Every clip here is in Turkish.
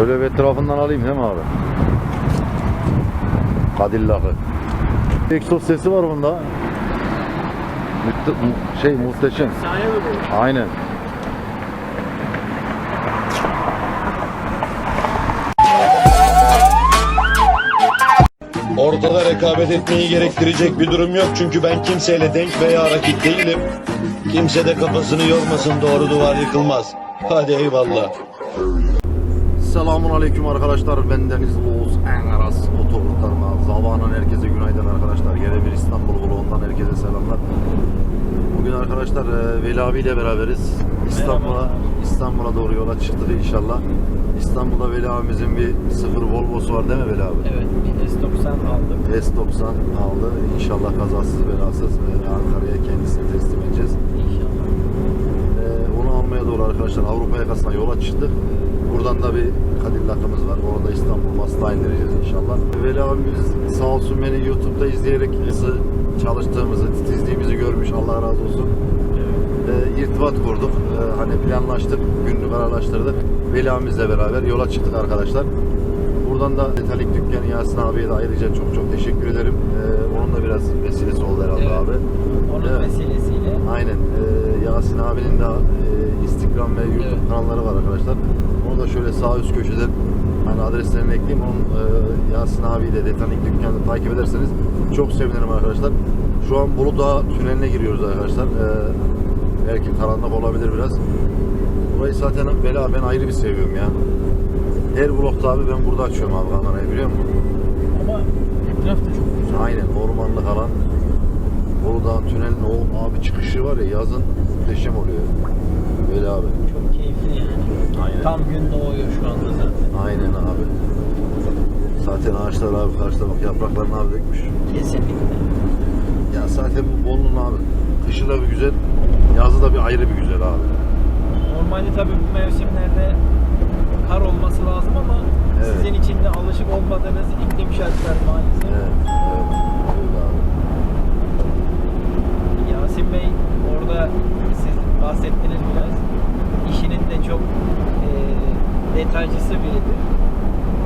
Şöyle bir etrafından alayım değil mi abi? Cadillac'ı. Egzoz sesi var bunda. Mütte- mu- şey muhteşem. Aynen. Ortada rekabet etmeyi gerektirecek bir durum yok çünkü ben kimseyle denk veya rakip değilim. Kimse de kafasını yormasın doğru duvar yıkılmaz. Hadi eyvallah. Selamun aleyküm arkadaşlar. Ben Deniz Oğuz Engaras Otokurtarma. Zamanın herkese günaydın arkadaşlar. Gene bir İstanbul vlogundan herkese selamlar. Bugün arkadaşlar e, Veli abiyle beraberiz. İstanbul'a İstanbul'a doğru yola çıktık inşallah. İstanbul'da Veli abimizin bir sıfır Volvo'su var değil mi Veli abi? Evet, bir S90 aldık. S90 aldı. İnşallah kazasız belasız e, Ankara'ya kendisine teslim edeceğiz. İnşallah. Ee, onu almaya doğru arkadaşlar Avrupa yakasına yola çıktık. Buradan da bir Cadillac'ımız var. Orada İstanbul Mas'ta indireceğiz inşallah. Veli abimiz sağ olsun beni YouTube'da izleyerek nasıl çalıştığımızı, titizliğimizi görmüş. Allah razı olsun. Ee, irtibat kurduk. Ee, hani planlaştık, gününü kararlaştırdık. Veli abimizle beraber yola çıktık arkadaşlar. Buradan da Metalik Dükkanı Yasin abiye de ayrıca çok çok teşekkür ederim. Ee, onun da biraz vesilesi oldu herhalde Evet. abi. Onun Evet. vesilesiyle Aynen. Ee, Yasin abinin de e, Instagram ve YouTube Evet. kanalları var arkadaşlar. Onu da şöyle sağ üst köşede hani adreslerini ekleyeyim. Onun e, Yasin abiyi de Detanik Dükkanı'nı takip ederseniz çok sevinirim arkadaşlar. Şu an Buludağ tüneline giriyoruz arkadaşlar. Ee, belki karanlık olabilir biraz. Burayı zaten Bela ben ayrı bir seviyorum ya. Her vlogda abi ben burada açıyorum abi kamerayı biliyor musun? ama etraf da çok güzel. Aynen ormanlık alan. Uludağ tünelin o abi çıkışı var ya yazın muhteşem oluyor. Böyle abi. Çok keyifli yani. Aynen. Tam gün doğuyor şu anda zaten. Aynen abi. Zaten ağaçlar abi karşıda bak yapraklarını abi dökmüş. Kesinlikle. Ya zaten bu Bolu'nun abi kışı da bir güzel, yazı da bir ayrı bir güzel abi. Normalde tabii bu mevsimlerde kar olması lazım ama Evet. sizin için de alışık olmadığınız iklim şartları maalesef. Evet, evet. Öyle abi. Yasin Bey orada siz bahsettiniz biraz. İşinin de çok e, detaycısı biridir.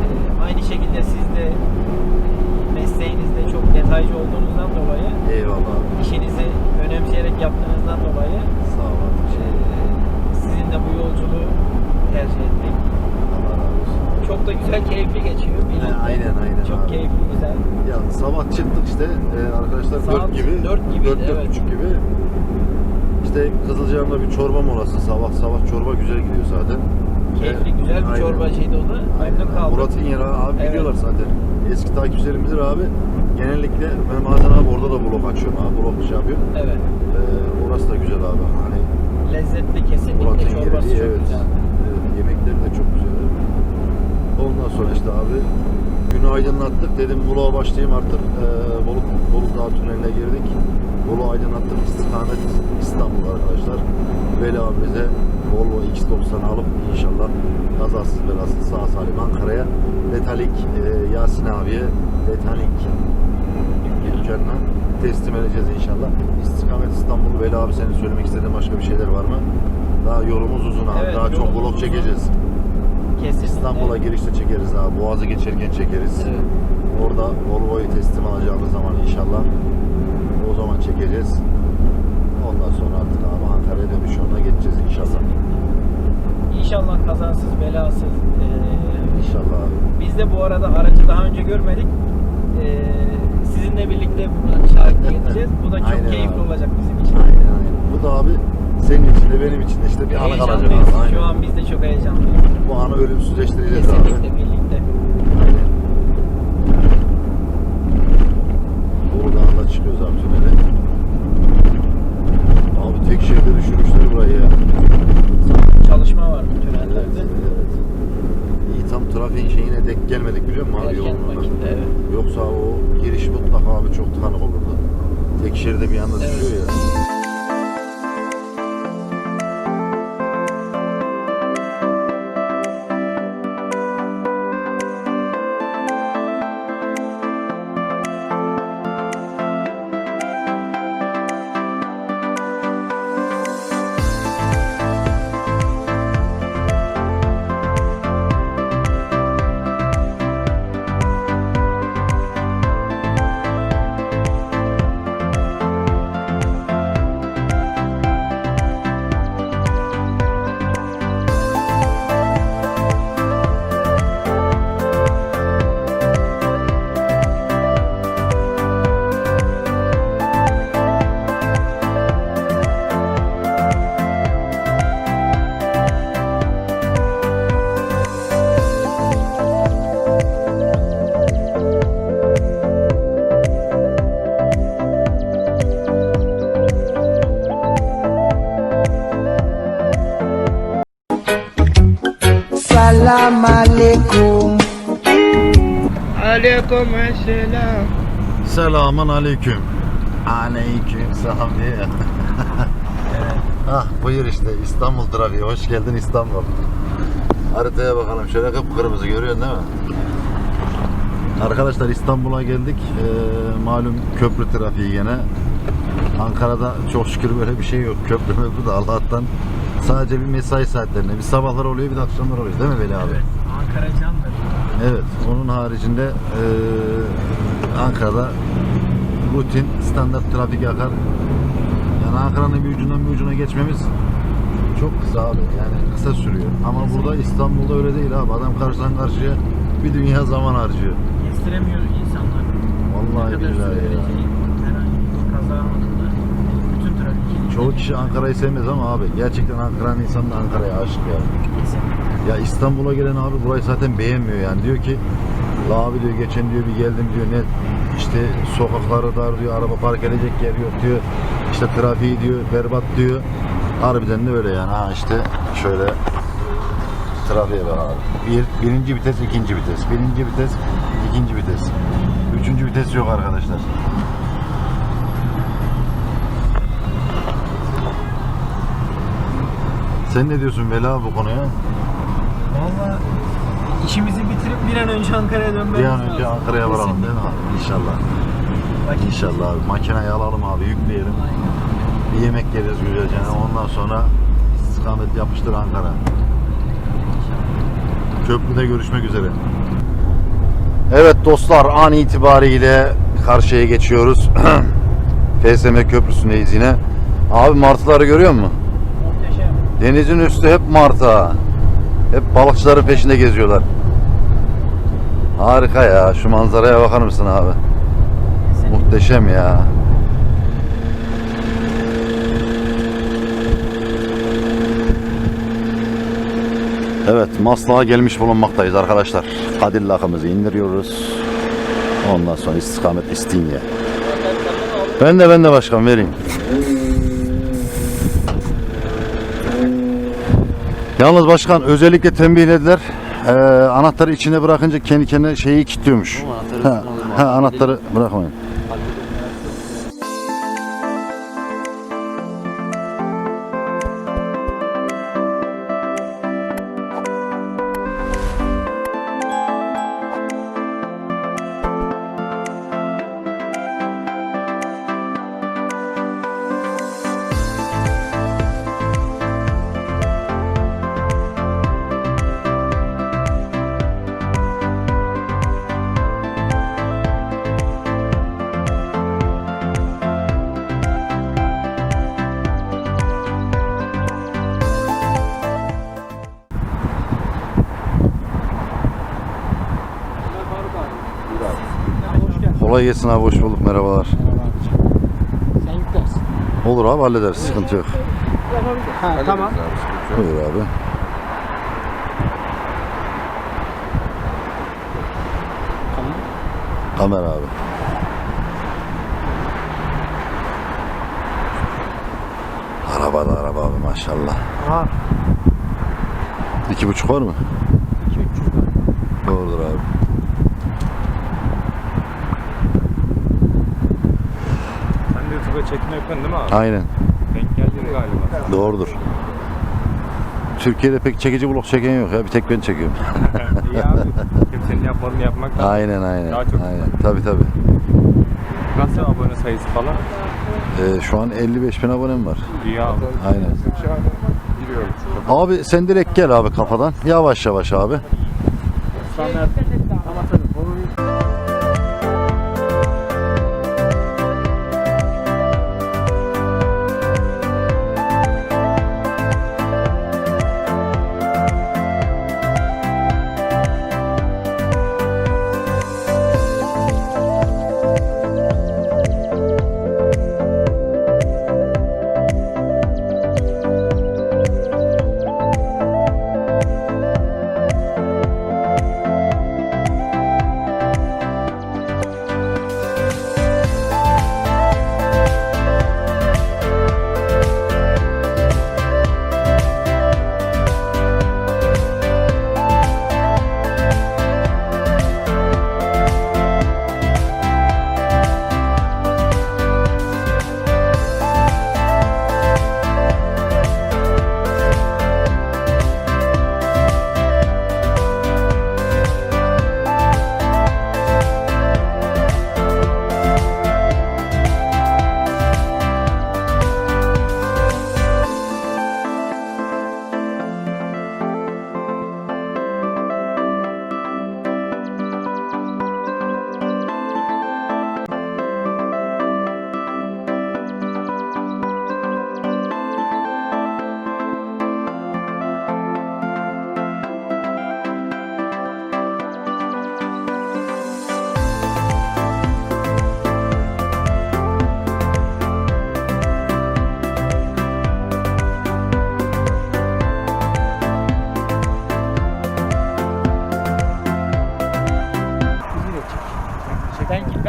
E, aynı şekilde siz de e, mesleğinizde çok detaycı olduğunuzdan dolayı Eyvallah işinizi önemseyerek yaptığınızdan dolayı Sağ ol abi. e, sizin de bu yolculuğu tercih ettik. Allah razı olsun. Çok da güzel, keyifli geçiyor. He, aynen, aynen Çok abi. keyifli, güzel. Ya sabah çıktık işte e, arkadaşlar Saat 4 gibi. dört gibiydi, 4 evet. buçuk gibi. İşte Kızılcahamam'da bir çorba molası. Sabah sabah çorba güzel gidiyor zaten. Keyifli, E, güzel bir aynen. çorbacıydı o da. Aynen. Kaldım. Murat'ın yeri abi Evet. biliyorlar zaten. Eski takipçilerimizdir abi. Genellikle ben bazen abi orada da blog açıyorum abi. Blog şey yapıyorum. Evet. E, orası da güzel abi. Hani Lezzetli kesinlikle Murat'ın çorbası yeri çok evet. güzel. evet. Yemekleri de çok güzel. Ondan sonra işte abi günü aydınlattık. Dedim Bolu'a başlayayım artık. Ee, Bolu, Bolu Dağı tüneline girdik. Bolu aydınlattık. İstikamet İstanbul arkadaşlar. Veli abimize Volvo X90 alıp inşallah kazasız belasız sağ salim Ankara'ya Detalik e, Yasin abiye Detalik dükkanına teslim edeceğiz inşallah. İstikamet İstanbul. Veli abi senin söylemek istediğin başka bir şeyler var mı? Daha yolumuz uzun abi. Evet, Daha çok vlog uzun. çekeceğiz. Kesinlikle. İstanbul'a girişte çekeriz abi. Boğazı geçerken çekeriz. Evet. Orada Volvo'yu teslim alacağımız zaman inşallah o zaman çekeceğiz. Ondan sonra artık abi Ankara'ya dönüş yoluna geçeceğiz inşallah. İnşallah kazasız, belasız. eee, İnşallah abi. biz de bu arada aracı daha önce görmedik. Eee, sizinle birlikte buna şahit edeceğiz. Bu da çok Aynen keyifli abi. olacak bizim için. Aynen aynen. Bu da abi senin için de benim için de işte bir anı kalacak. Şu an biz de çok heyecanlıyız. Bu anı ölümsüzleştireceğiz abi. Kesinlikle birlikte. Aynen. Dağı'nda çıkıyoruz abi tünele. Abi tek şeride düşürmüşler burayı ya. Çalışma var bu Evet, tünellerde. evet. İyi tam trafiğin şeyine denk gelmedik biliyor musun abi Erken yoğunluğuna? vakitte evet. Yoksa o giriş mutlaka abi çok tıkanık olurdu. Tek şeride bir anda Evet. düşüyor ya. Alaikum. Aleyküm selam. Selamun aleyküm. Aleyküm selam diye. ah buyur işte İstanbul trafiği. Hoş geldin İstanbul. Haritaya bakalım. Şöyle kıpkırmızı görüyorsun değil mi? Arkadaşlar İstanbul'a geldik. Ee, malum köprü trafiği gene. Ankara'da çok şükür böyle bir şey yok. Köprü möprü de Allah'tan sadece bir mesai saatlerinde. Bir sabahlar oluyor bir de akşamlar oluyor değil mi Veli abi? Evet. Ankara candır. Evet, onun haricinde eee, Ankara'da rutin standart trafik akar. Yani Ankara'nın bir ucundan bir ucuna geçmemiz çok kısa abi. Yani kısa sürüyor. Ama burada İstanbul'da öyle değil abi. Adam karşıdan karşıya bir dünya zaman harcıyor. Kestiremiyor insanlar. Vallahi billahi ya. herhangi bir kaza Çoğu kişi Ankara'yı sevmez ama abi gerçekten Ankara'nın insanı da Ankara'ya aşık ya. Ya İstanbul'a gelen abi burayı zaten beğenmiyor yani. Diyor ki La abi diyor geçen diyor bir geldim diyor ne işte sokakları dar diyor araba park edecek yer yok diyor. İşte trafiği diyor berbat diyor. Harbiden de öyle yani ha işte şöyle trafiğe bak abi. Bir, birinci vites, ikinci vites. Birinci vites, ikinci vites. Üçüncü vites yok arkadaşlar. Sen ne diyorsun Vela bu konuya? Valla işimizi bitirip bir an önce Ankara'ya dönmemiz Bir lazım. an önce Ankara'ya varalım değil mi abi? İnşallah. Vakit- İnşallah abi. Makineyi alalım abi yükleyelim. Bir yemek yeriz güzelce. Ondan sonra istikamet yapıştır Ankara. Köprüde görüşmek üzere. Evet dostlar an itibariyle karşıya geçiyoruz. FSM Köprüsü'ndeyiz yine. Abi martıları görüyor musun? Denizin üstü hep martı ha. Hep balıkçıların peşinde geziyorlar. Harika ya. Şu manzaraya bakar mısın abi? Kesinlikle. Muhteşem ya. Evet, Maslak'a gelmiş bulunmaktayız arkadaşlar. Kadillak'ımızı indiriyoruz. Ondan sonra istikamet İstinye. Ben de ben de başkan vereyim. Yalnız başkan özellikle tembihlediler. Ee, anahtarı içine bırakınca kendi kendine şeyi kilitliyormuş. Ha, ha, anahtarı bırakmayın. Kolay gelsin abi hoş bulduk merhabalar. Sen yüklersin. Olur abi hallederiz sıkıntı yok. Ha, tamam. Buyur abi. Kamera abi. Araba da araba abi maşallah. Ha. İki buçuk var mı? 200 Doğrudur abi. Çekim yapıyorsun değil mi abi? Aynen. Denk geldin galiba. Doğrudur. Türkiye'de pek çekici vlog çeken yok ya. Bir tek ben çekiyorum. İyi abi. Kimsenin yapmadığını yapmak lazım. aynen aynen. Daha çok aynen. Tabii tabii. Nasıl abone sayısı falan? Ee, şu an 55 bin abonem var. İyi abi. Aynen. Abi sen direkt gel abi kafadan. Yavaş yavaş abi.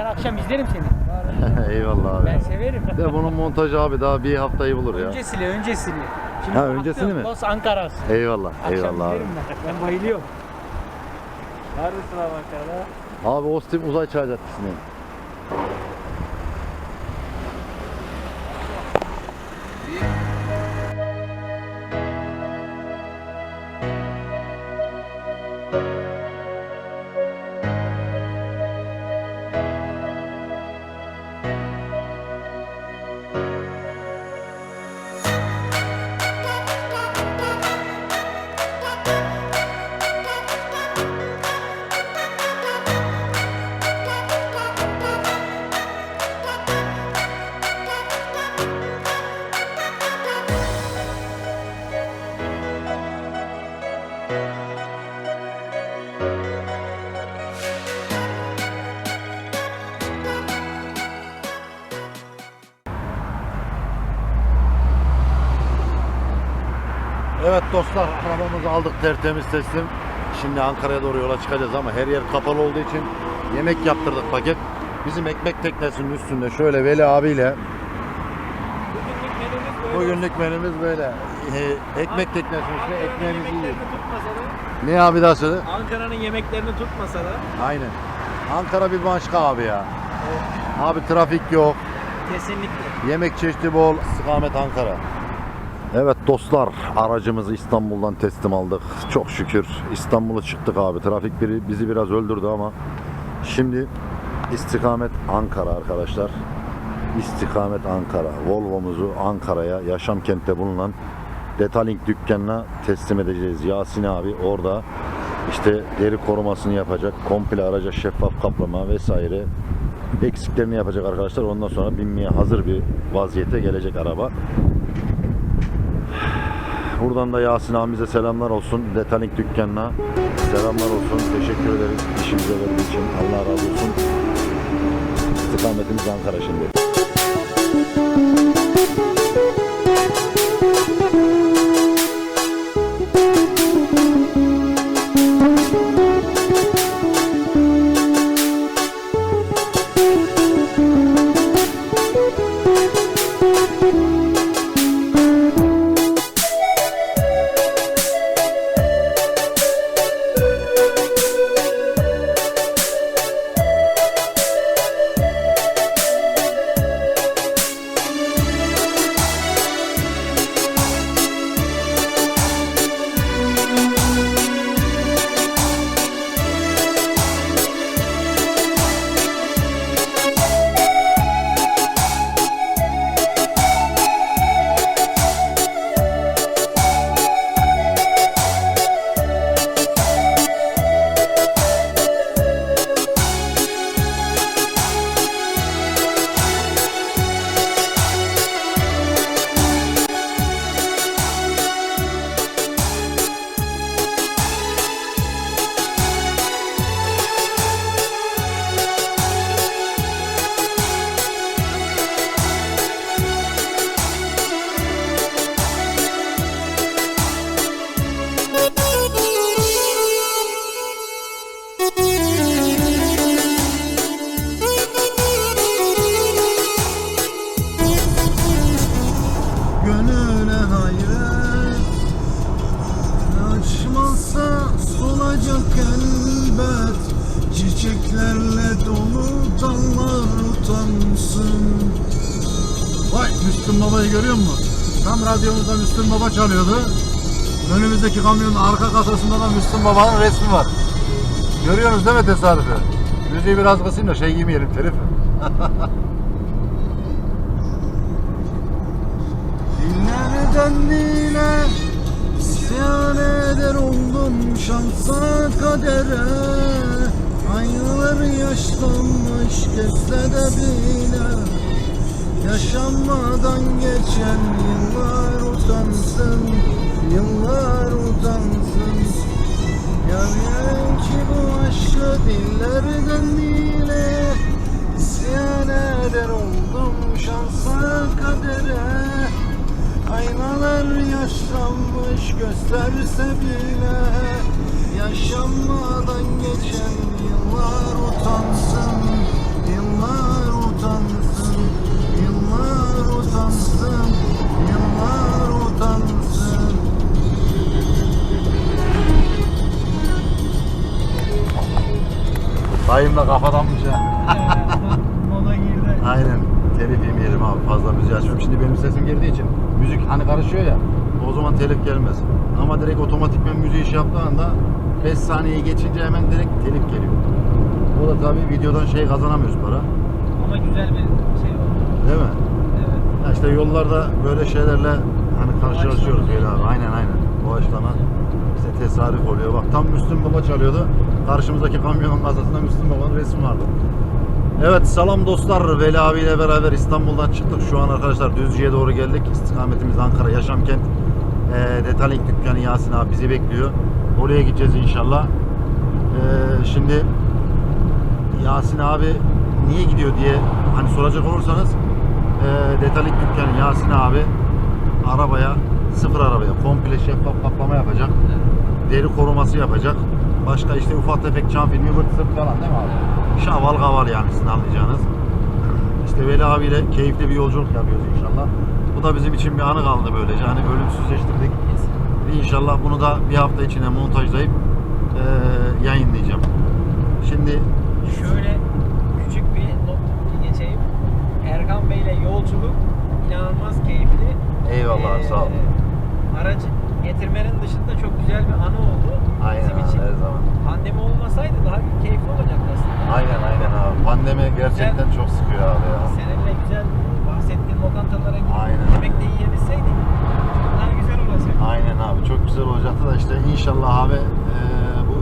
Akşam izlerim seni. Eyvallah abi. Ben severim. De bunun montajı abi daha bir haftayı bulur ya. Öncesini, öncesini. Şimdi Ha, baktım, öncesini mi? Los Ankaras. Eyvallah. Akşam Eyvallah abi. izlerim ben. Ben bayılıyorum. Neredesin abi Ankara'da? Abi Ostim Uzay Çağ Caddesi'ndeyim. Aldık tertemiz teslim. Şimdi Ankara'ya doğru yola çıkacağız ama her yer kapalı olduğu için yemek yaptırdık paket. Bizim ekmek teknesinin üstünde şöyle Veli abiyle bugünlük menümüz böyle. Ee, ekmek teknesinin üstünde ekmeğimizi yiyoruz. Ne abi daha söyle? Ankara'nın yemeklerini tutmasa da Aynen. Ankara bir başka abi ya. Abi trafik yok. kesinlikle. Yemek çeşidi bol. İstikamet Ankara. Evet dostlar aracımızı İstanbul'dan teslim aldık. Çok şükür İstanbul'a çıktık abi. Trafik biri bizi biraz öldürdü ama şimdi istikamet Ankara arkadaşlar. İstikamet Ankara. Volvo'muzu Ankara'ya Yaşam Kent'te bulunan Detaling dükkanına teslim edeceğiz. Yasin abi orada işte deri korumasını yapacak. Komple araca şeffaf kaplama vesaire eksiklerini yapacak arkadaşlar. Ondan sonra binmeye hazır bir vaziyete gelecek araba. Buradan da Yasin abimize selamlar olsun. Detaling dükkanına selamlar olsun. Teşekkür ederiz işimize verdiği için. Allah razı olsun. İstikametimiz Ankara şimdi. Önümüzdeki kamyonun arka kasasında da Müslüm Baba'nın resmi var. Görüyorsunuz değil mi tesadüfü? Müziği biraz kısayım da şey giymeyelim telif. Dillerden dile isyan eder oldum şansa kadere Aynalar yaşlanmış geçse de bile Yaşanmadan geçen yıllar utansın Yıllar utansın. Yar yar ki bu aşkı dillerden dile İsyan eder oldum şansa kadere. Aynalar yaşlanmış gösterse bile Yaşanmadan geçen yıllar utansın Yıllar utansın utansın Yıllar utansın Dayım da kafadanmış ha. Moda girdi. Aynen. Telif yemeyelim abi fazla müziği açmıyorum. Şimdi benim sesim girdiği için müzik hani karışıyor ya o zaman telif gelmez. Ama direkt otomatikmen müziği şey yaptığı anda 5 saniye geçince hemen direkt telif geliyor. Bu da tabii videodan şey kazanamıyoruz para. Ama güzel bir şey oldu. Değil mi? Evet. Ya işte yollarda böyle şeylerle hani karşılaşıyoruz böyle abi. Aynen aynen. Doğaçlama. İşte tesadüf oluyor. Bak tam Müslüm Baba çalıyordu. Karşımızdaki kamyonun kasasında Müslüm Baba'nın resmi vardı. Evet selam dostlar. Veli abiyle beraber İstanbul'dan çıktık. Şu an arkadaşlar Düzce'ye doğru geldik. İstikametimiz Ankara Yaşamkent. E, Detailing dükkanı Yasin abi bizi bekliyor. Oraya gideceğiz inşallah. E, şimdi Yasin abi niye gidiyor diye hani soracak olursanız e, detaylık dükkanı Yasin abi arabaya sıfır arabaya komple şeffaf kaplama yapacak. Deri koruması yapacak. Başka işte ufak tefek cam filmi vırt zırt falan değil mi abi? Şaval kaval yani sizin anlayacağınız. İşte Veli abiyle keyifli bir yolculuk yapıyoruz inşallah. Bu da bizim için bir anı kaldı böylece. Hani ölümsüzleştirdik. İnşallah bunu da bir hafta içinde montajlayıp e, yayınlayacağım. Şimdi Şöyle ile yolculuk inanılmaz keyifli. Eyvallah, Ee, sağ ol. Aracı getirmenin dışında çok güzel bir anı oldu Aynen bizim abi, için. her zaman. Pandemi olmasaydı daha bir keyifli olacaktı aslında. Aynen aynen abi. Pandemi gerçekten çok sıkıyor abi ya. Seninle güzel bahsettiğin lokantalara gidip Aynen. yemek de yiyebilseydik daha güzel olacak. Aynen abi çok güzel olacaktı da işte inşallah abi eee, bu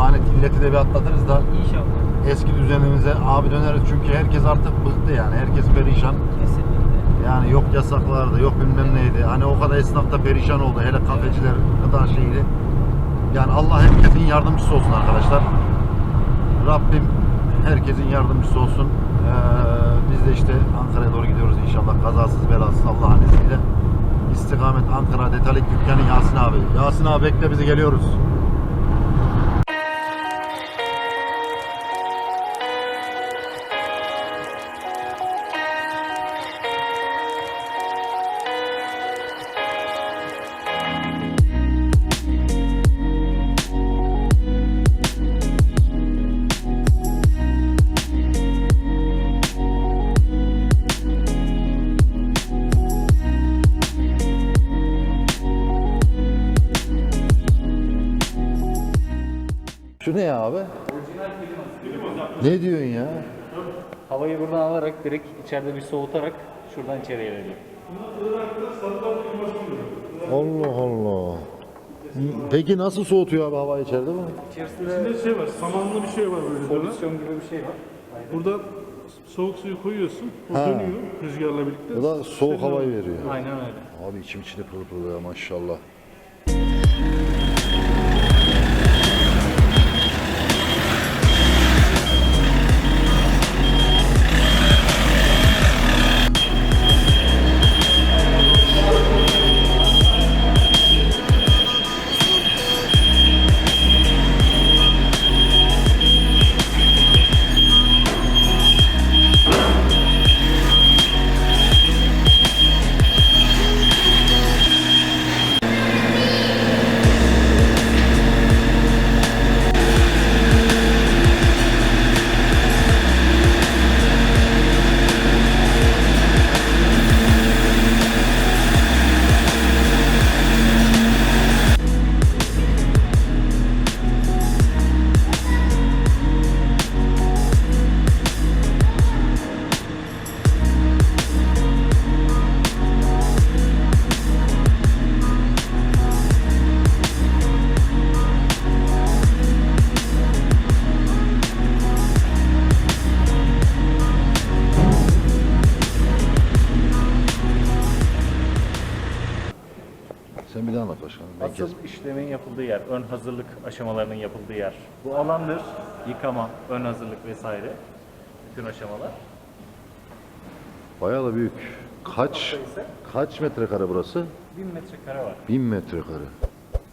lanet illeti de bir atlatırız da İnşallah. Eski düzenimize abi döneriz çünkü herkes artık bıktı yani herkes perişan. Kesinlikle. Yani yok yasaklardı yok bilmem neydi. Hani o kadar esnaf da perişan oldu hele kafeciler gıda şeydi. Yani Allah herkesin yardımcısı olsun arkadaşlar. Rabbim herkesin yardımcısı olsun. Eee, biz de işte Ankara'ya doğru gidiyoruz inşallah kazasız belasız Allah'ın izniyle. İstikamet Ankara Detalik Dükkanı Yasin abi. Yasin abi bekle bizi geliyoruz. Ne ya abi? Ne diyorsun ya? Havayı buradan alarak direkt içeride bir soğutarak şuradan içeriye veriyor. Allah Allah. Peki nasıl soğutuyor abi hava içeride mi? İçerisinde şey var, samanlı bir şey var böyle dönen. pozisyon gibi bir şey var. Burada soğuk suyu koyuyorsun, o Ha. dönüyor rüzgarla birlikte. Bu da soğuk havayı veriyor. Aynen öyle. Abi içim içine pırıl pırıl ya maşallah. Aşamalarının yapıldığı yer. Bu alandır. Yıkama, ön hazırlık vesaire. Bütün aşamalar. Bayağı da büyük. Kaç ise kaç metrekare burası? 1000 metrekare var. 1000 metrekare.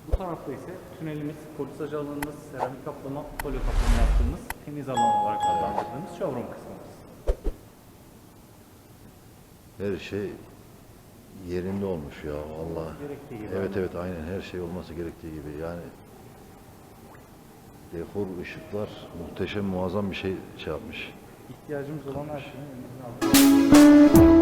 Bu tarafta ise tünelimiz, polisaj alanımız, seramik kaplama, folyo kaplama yaptığımız temiz alan olarak adlandırdığımız showroom kısmımız. Her şey yerinde olmuş ya. Gerektiği gibi. Evet evet aynen her şey olması gerektiği gibi yani dekor ışıklar muhteşem muazzam bir şey şey yapmış. İhtiyacımız olan her altında.